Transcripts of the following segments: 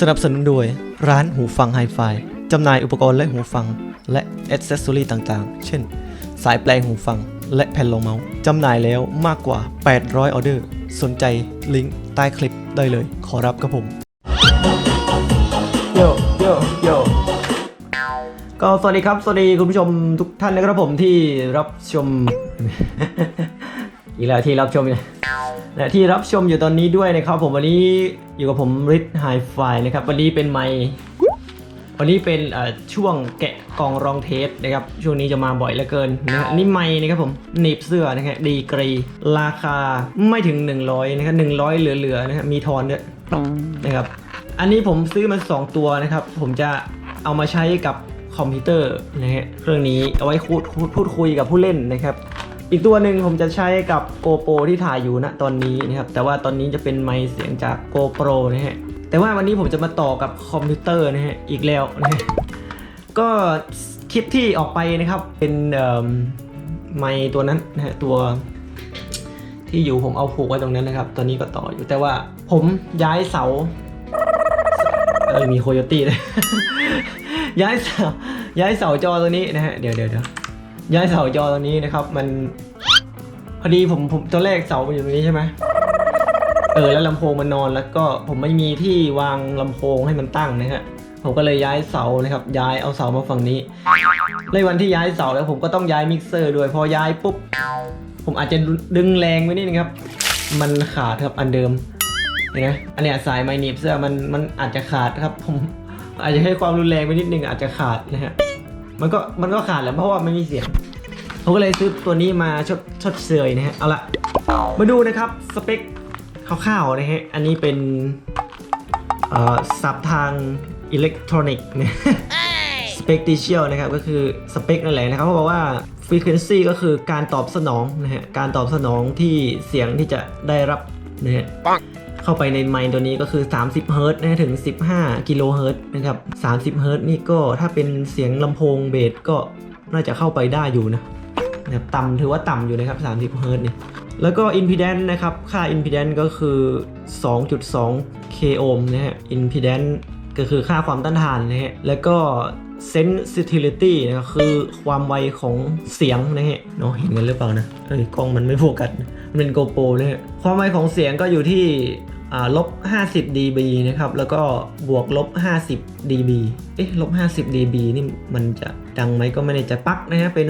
สนับสนุนโดยร้านหูฟังไฮไฟจำหน่ายอุปกรณ์และหูฟัง และอ c เซสซอรีต่างๆ เช่น สายแปลงหูฟัง และแผ่นรองเมาส์จำหน่ายแล้วมากกว่า 800 ออเดอร์ สนใจลิงก์ใต้คลิปได้เลย ขอรับครับผม โยโยโยก็สวัสดีครับ สวัสดีคุณผู้ชมทุกท่านนะครับผมที่รับชม อีกแล้วที่รับชมเนี่ยและที่รับชมอยู่ตอนนี้ด้วยนะครับผมวันนี้อยู่กับผมริทไฮไฟนะครับวันนี้เป็นไมวันนี้เป็นช่วงแกะกองรองเทสนะครับช่วงนี้จะมาบ่อยเหลือเกินนะฮะนี่ไมค์นะครับผมหนีบเสื้อนะฮะดีกรี ราคาไม่ถึง 100นะครับ100 เหลือๆนะฮะมีทอนด้วยนะครับอันนี้ผมซื้อมา 2 ตัวนะครับ ผมจะเอามาใช้กับคอมพิวเตอร์นะฮะเครื่องนี้เอาไว้พูดพูดคุยกับผู้เล่นนะครับ อีกตัวหนึ่งผมจะใช้กับ GoPro ที่ถ่ายอยู่ณตอนนี้นะครับ แต่ว่าตอนนี้จะเป็นไมค์เสียงจาก GoPro นะฮะ แต่ว่าวันนี้ผมจะมาต่อกับคอมพิวเตอร์นะฮะ อีกแล้วนะฮะ ก็คลิปที่ออกไปนะครับ เป็นไมค์ตัวนั้นนะฮะ ตัวที่อยู่ผมเอาผูกไว้ตรงนั้นนะครับ ตอนนี้ก็ต่ออยู่ แต่ว่าผมย้ายเสา เออมีโคโยตี้เลยย้ายเสาย้ายเสาจอตัวนี้นะฮะ เดี๋ยวเดี๋ยวเดี๋ยว ย้ายเสาจอตัวนี้นะครับ มันพอดีผมผมตัวแรกเสามันอยู่ตรงนี้ใช่ไหมเออแล้วลำโพงมันนอนแล้วก็ผมไม่มีที่วางลำโพงให้มันตั้งนะฮะผมก็เลยย้ายเสานะครับ ย้ายเอาเสามาฝั่งนี้ในวันที่ย้ายเสาแล้วผมก็ต้องย้ายมิกเซอร์ด้วยพอย้ายปุ๊บผมอาจจะดึงแรงไว้นิดนึงครับ มันขาดครับอันเดิมเห็นไหมอันเนี้ยสายไมหนีบเสื้อมันมันอาจจะขาดครับ ผมอาจจะให้ความรุนแรงไปนิดนึงอาจจะขาดนะฮะ มันก็มันก็ขาดแหละเพราะว่าไม่มีเสียงผมก็เลยซื้อตัวนี้มาชดชดเชยนะฮะเอาละมาดูนะครับสเปคคร่าวๆนะฮะอันนี้เป็นเอ่อสับทางอิเล็กทรอนิกส์นะสเปคติเชียลนะครับก็คือสเปคนั่นแหละนะครับเขาบอกว่า frequency ก็คือการตอบสนองนะฮะการตอบสนองที่เสียงที่จะได้รับนะฮะ เข้าไปในไมค์ตัวนี้ก็คือ 30เฮิรตซ์นะถึง 15 กิโลเฮิรตนะครับ 30เฮิรตนี่ก็ถ้าเป็นเสียงลำโพงเบสก็น่าจะเข้าไปได้อยู่นะนะต่ำถือว่าต่ำอยู่นะครับ 30เฮิรตนี่แล้วก็ impedance นะครับ ค่า impedance ก็คือ 2.2 k ohm นะฮะ impedance ก็คือค่าความต้านทานนะฮะ แล้วก็ sensitivity นะคือความไวของเสียงนะฮะเนาะเห็นกันหรือเปล่านะ เอ้ย กล้องมันไม่โฟกัส มันเป็นโกโปรนะฮะ ความไวของเสียงก็อยู่ที่ ลบ50 dB นะครับ แล้วก็บวกลบ50 dB เอ๊ะลบ50 dB นี่มันจะดังไหมก็ไม่แน่ใจปลั๊กนะฮะเป็น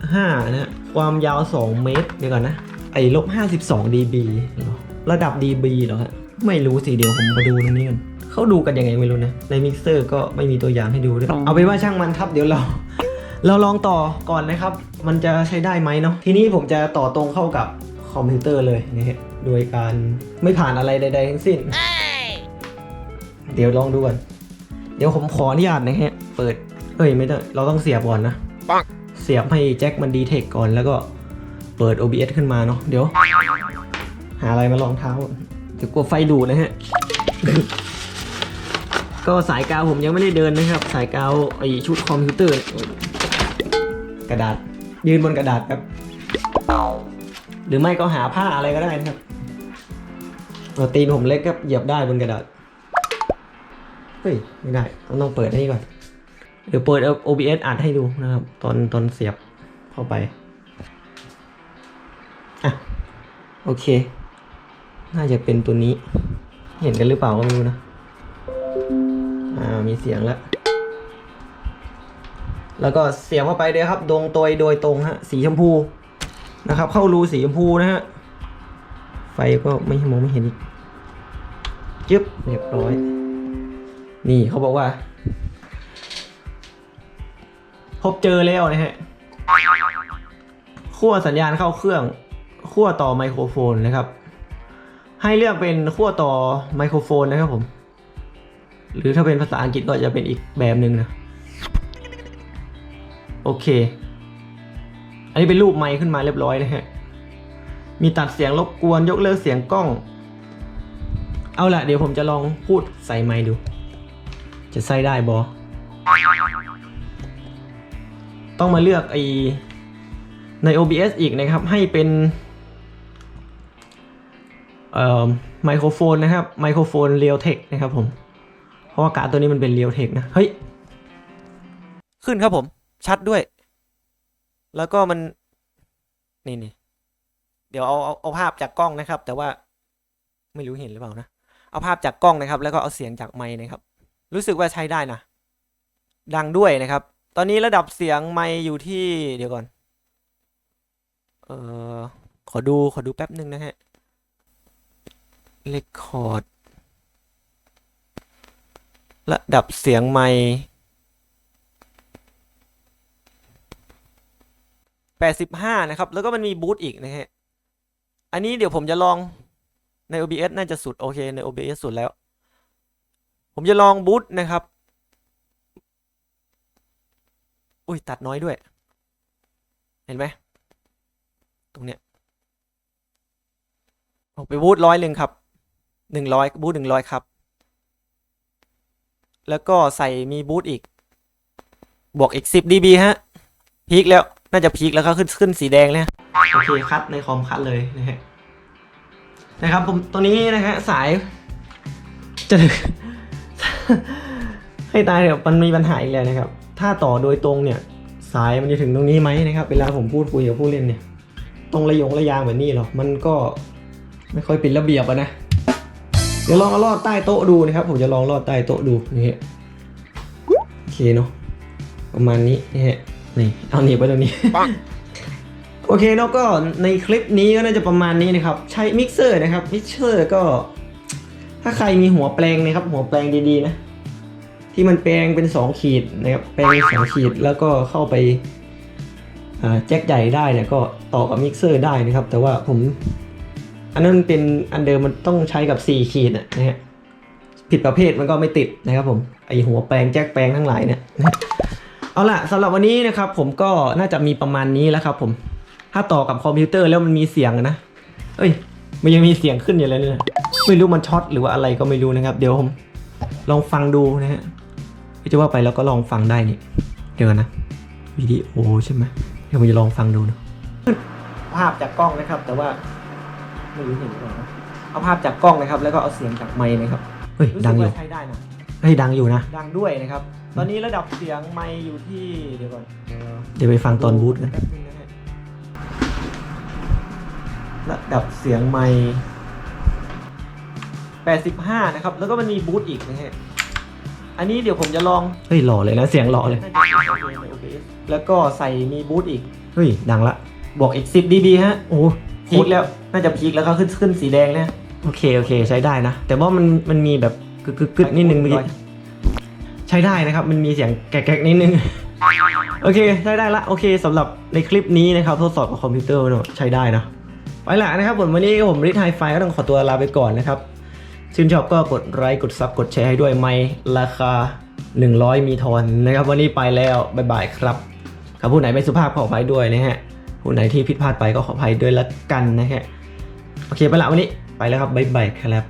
3.5 นะฮะความยาว 2 เมตรเดี๋ยวก่อนนะ ไอ้ลบ52 dB เหรอระดับ dB เหรอฮะ ไม่รู้สิ เดี๋ยวผมมาดูตรงนี้กันเขาดูกันยังไงไม่รู้นะ ในมิกเซอร์ก็ไม่มีตัวอย่างให้ดูด้วย เอาเป็นว่าช่างมันครับเดี๋ยวเรา เราลองต่อก่อนนะครับ มันจะใช้ได้ไหมเนาะทีนี้ผมจะต่อตรงเข้ากับค อมพิวเตอร์เลยนะฮะโดยการไม่ผ่านอะไรใด ๆ ทั้งสิ้น เดี๋ยวลองดูก่อน เดี๋ยวผมขออนุญาตนะฮะ เปิด เอ้ยไม่ได้ เราต้องเสียบก่อนนะ เสียบให้แจ็คมันดีเทคก่อนแล้วก็เปิด OBS ขึ้นมาเนาะ เดี๋ยว หาอะไรมาลองเท้า เดี๋ยวกลัวไฟดูดนะฮะ ก็สายกาวผมยังไม่ได้เดินนะครับ สายกาวไอชุดคอมพิวเตอร์ กระดาษ ยืนบนกระดาษครับ หรือไม่ก็หาผ้าอะไรก็ได้นะครับเอาตีนผมเล็กก็เหยียบได้บนกระดาษเฮ้ยไม่ได้ต้องเปิดนี่ก่อนเดี๋ยวเปิด OBS อัดให้ดูนะครับ ตอนตอนเสียบเข้าไปอะโอเค น่าจะเป็นตัวนี้ เห็นกันหรือเปล่าก็ไม่รู้นะอ่ามีเสียงแล้ว แล้วก็เสียงเข้าไปเลยครับดวงตัวโดยตรงฮะสีชมพู นะครับ เข้ารูสีชมพูนะฮะ ไฟก็ไม่มองไม่เห็นอีกจึ๊บเรียบร้อย นี่เขาบอกว่า พบเจอแล้วนะฮะขั้วสัญญาณเข้าเครื่องขั้วต่อไมโครโฟนนะครับ ให้เลือกเป็นขั้วต่อไมโครโฟนนะครับผม หรือถ้าเป็นภาษาอังกฤษก็จะเป็นอีกแบบหนึ่งนะ โอเค นนี้เป็นรูปไมค์ขึ้นมาเรียบร้อยนะฮะ มีตัดเสียงรบกวนยกเลิกเสียงกล้อง เอาละเดี๋ยวผมจะลองพูดใส่ไมค์ดู จะใส่ได้บอต้องมาเลือกไอใน OBS อีกนะครับ ให้เป็นเอ่อไมโครโฟนนะครับ ไมโครโฟน Realtek นะครับผม เพราะว่าการ์ดตัวนี้มันเป็นเรียวเทคนะ เฮ้ย ขึ้นครับผม ชัดด้วย แล้วก็มันนี่นี่เดี๋ยวเอาเอาเอาภาพจากกล้องนะครับ แต่ว่าไม่รู้เห็นหรือเปล่านะ เอาภาพจากกล้องนะครับ แล้วก็เอาเสียงจากไมค์นะครับ รู้สึกว่าใช้ได้นะ ดังด้วยนะครับ ตอนนี้ระดับเสียงไมค์อยู่ที่เดี๋ยวก่อน เออขอดูขอดูแป๊บหนึ่งนะฮะเรคคอร์ดระดับเสียงไมค์ 85 นะครับ แล้วก็มันมีบูตอีกนะฮะ อันนี้เดี๋ยวผมจะลองใน OBS น่าจะสุด โอเคใน OBS สุดแล้ว ผมจะลองบูตนะครับ อุ้ยตัดน้อยด้วย เห็นไหม ตรงเนี้ยออกไปบูตร้อยหนึ่งครับหนึ่งร้อยบูตหนึ่งร้อยครับ แล้วก็ใส่มีบูตอีก บวกอีกสิบ dB ฮะพีคแล้ว น่าจะพีคแล้วก็ขึ้นขึ้นสีแดงเลยโอเคคัดในคอมคัดเลยนะฮะนะครับผมตัวนี้นะฮะสาย จะให้ตายเดี๋ยวมันมีปัญหาอีกแล้วนะครับ ถ้าต่อโดยตรงเนี่ย สายมันจะถึงตรงนี้ไหมนะครับ เวลาผมพูดคุยกับผู้เล่นเนี่ย ตรงระยงระยางแบบนี้หรอมันก็ไม่ค่อยเป็นระเบียบอะนะเดี๋ยวลองเอาลอดใต้โต๊ะดูนะครับ ผมจะลองลอดใต้โต๊ะดูนี่โอเคเนาะประมาณนี้นี่ฮะ นี่เอาหนีบไว้ตรงนี้โอเคเนาะก็ในคลิปนี้ก็น่าจะประมาณนี้นะครับ ใช้มิกเซอร์นะครับมิกเซอร์ก็ ถ้าใครมีหัวแปลงนะครับ หัวแปลงดีๆนะ ที่มันแปลงเป็น 2 ขีดนะครับแปลงสองขีดแล้วก็เข้าไปอ่าแจ็คใหญ่ได้เนี่ยก็ต่อกับมิกเซอร์ได้นะครับ แต่ว่าผม อันนั้นเป็นอันเดิมมันต้องใช้กับ 4 ขีดนะนะฮะผิดประเภทมันก็ไม่ติดนะครับผมไอหัวแปลงแจ็คแปลงทั้งหลายเนี่ยนะ เอาล่ะสำหรับวันนี้นะครับผมก็น่าจะมีประมาณนี้แล้วครับผมถ้าต่อกับคอมพิวเตอร์แล้วมันมีเสียงนะเอ้ย มันยังมีเสียงขึ้นอยู่เลยเนี่ยไม่รู้มันช็อตหรือว่าอะไรก็ไม่รู้นะครับ เดี๋ยวผมลองฟังดูนะฮะไม่จะว่าไปแล้วก็ลองฟังได้นี่เดี๋ยวก่อนนะวิดีโอใช่ไหมเดี๋ยวผมจะลองฟังดูนะภาพจากกล้องนะครับ แต่ว่าไม่รู้เห็นหรือเปล่านะเอาภาพจากกล้องนะครับ แล้วก็เอาเสียงจากไมค์นะครับเฮ้ยดังอยู่ใช้ได้นะเฮ้ยดังอยู่นะดังด้วยนะครับ ตอนนี้ระดับเสียงไมค์อยู่ที่เดี๋ยวก่อนเดี๋ยวไปฟังตอนบูธกันแป๊บนึงนะฮะระดับเสียงไมค์85 นะครับ แล้วก็มันมีบูทอีกนะฮะอันนี้เดี๋ยวผมจะลองเฮ้ยหล่อเลยนะเสียงหล่อเลยน่าจะเป็นโอเคใน OBS แล้วก็ใส่มีบูทอีกเฮ้ยดังละบวกอีก10 dB ฮะโอ้พีคแล้วน่าจะพีคแล้วก็ขึ้นขึ้นสีแดงเลยฮะโอเคโอเคใช้ได้นะ แต่ว่ามันมันมีแบบกึกกึกกึกนิดนึงเมื่อกี้ ใช้ได้นะครับ มันมีเสียงแก๊กๆนิดนึง โอเค ใช้ได้ละ โอเคสำหรับในคลิปนี้นะครับ ทดสอบกับคอมพิวเตอร์เนอะใช้ได้นะไปละนะครับผมวันนี้ผมริทไฮไฟก็ต้องขอตัวลาไปก่อนนะครับ ชื่นชอบก็กดไลค์กดซับกดแชร์ให้ด้วยไม่ราคา 100 มีทอนนะครับ วันนี้ไปแล้วบ๊ายบายครับครับผู้ไหนไม่สุภาพขออภัยด้วยนะฮะผู้ไหนที่ผิดพลาดไปก็ขออภัยด้วยละกันนะฮะโอเคไปละวันนี้ไปแล้วครับบ๊ายบายครับ